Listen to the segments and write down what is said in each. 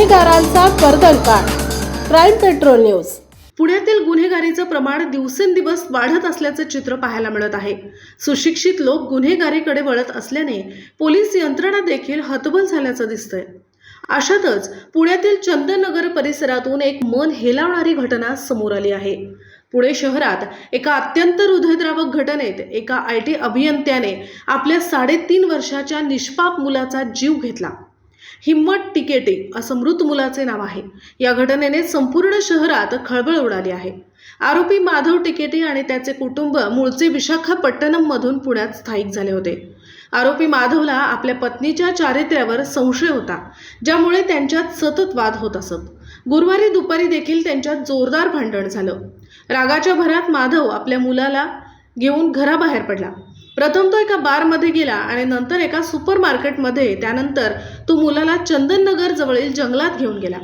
गुन्हेगारांचा कर्दनकाळ crime patrol news. पुण्यातील गुन्हेगारीचं प्रमाण दिवसेंदिवस वाढत असल्याचं चित्र पाहायला मिळत आहे. सुशिक्षित लोक गुन्हेगारीकडे वळत असल्याने पोलीस यंत्रणा देखील हतबल झाल्याचं दिसतंय. अशातच पुण्यातील चंदननगर परिसरातून एक मन हेलावणारी घटना समोर आली आहे. पुणे शहरात एका अत्यंत हृदयद्रावक घटनेत एका आय टी अभियंत्याने आपल्या साडेतीन वर्षाच्या निष्पाप मुलाचा जीव घेतला. हिम्मत टिकेटे असं मृत मुलाचे नाव आहे. या घटनेने संपूर्ण शहरात खळबळ उडाली आहे. आरोपी माधव टिकेटे आणि त्याचे कुटुंब मूळचे विशाखापट्टणममधून पुण्यात स्थायिक झाले होते. आरोपी माधवला आपल्या पत्नीच्या चारित्र्यावर संशय होता ज्यामुळे त्यांच्यात सतत वाद होत असत. गुरुवारी दुपारी देखील त्यांच्यात जोरदार भांडण झालं. रागाच्या भरात माधव आपल्या मुलाला घेऊन घराबाहेर पडला. प्रथम तो एका बारमध्ये गेला आणि नंतर एका सुपर मार्केटमध्ये त्यानंतर तो मुलाला चंदननगर जवळील जंगलात घेऊन गेला.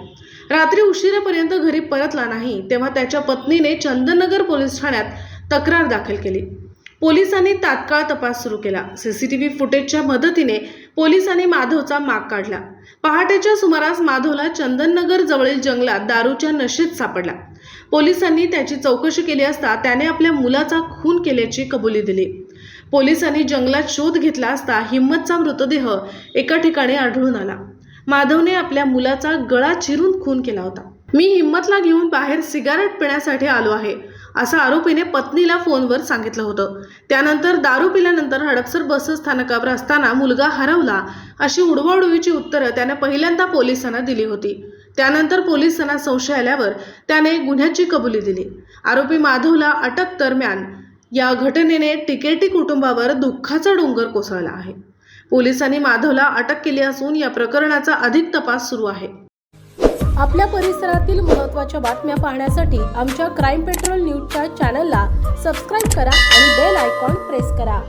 रात्री उशिरापर्यंत घरी परतला नाही तेव्हा त्याच्या पत्नीने चंदननगर पोलीस ठाण्यात तक्रार दाखल केली. पोलिसांनी तात्काळ तपास सुरू केला. सीसीटीव्ही फुटेजच्या मदतीने पोलिसांनी माधवचा माग काढला. पहाटेच्या सुमारास माधवला चंदननगर जवळील जंगलात दारूच्या नशेत सापडला. पोलिसांनी त्याची चौकशी केली असता त्याने आपल्या मुलाचा खून केल्याची कबुली दिली. पोलिसांनी जंगलात शोध घेतला असता हिम्मतचा मृतदेह एका ठिकाणी आढळून आला. माधवने आपल्या मुलाचा गळा चिरून खून केला होता. मी हिम्मतला घेऊन बाहेर सिगारेट पिण्यासाठी आलो आहे असं आरोपीने पत्नीला फोनवर सांगितलं होतं. त्यानंतर दारू पिल्यानंतर हडपसर बस स्थानकावर असताना मुलगा हरवला अशी उडवाउडवीची उत्तरं त्याने पहिल्यांदा पोलिसांना दिली होती. त्यानंतर पोलिसांना संशय आल्यावर त्याने गुन्ह्याची कबुली दिली. आरोपी माधवला अटक दरम्यान या घटनेने टिकेटी कुटुंबावर दुःखाचा डोंगर कोसळला आहे. पोलिसांनी माधवला अटक केली असून या प्रकरणाचा अधिक तपास सुरू आहे. आपल्या परिसरातील महत्त्वाच्या बातम्या पाहण्यासाठी आमच्या क्राईम पेट्रोल न्यूजच्या चॅनलला सबस्क्राईब करा आणि बेल आयकॉन प्रेस करा.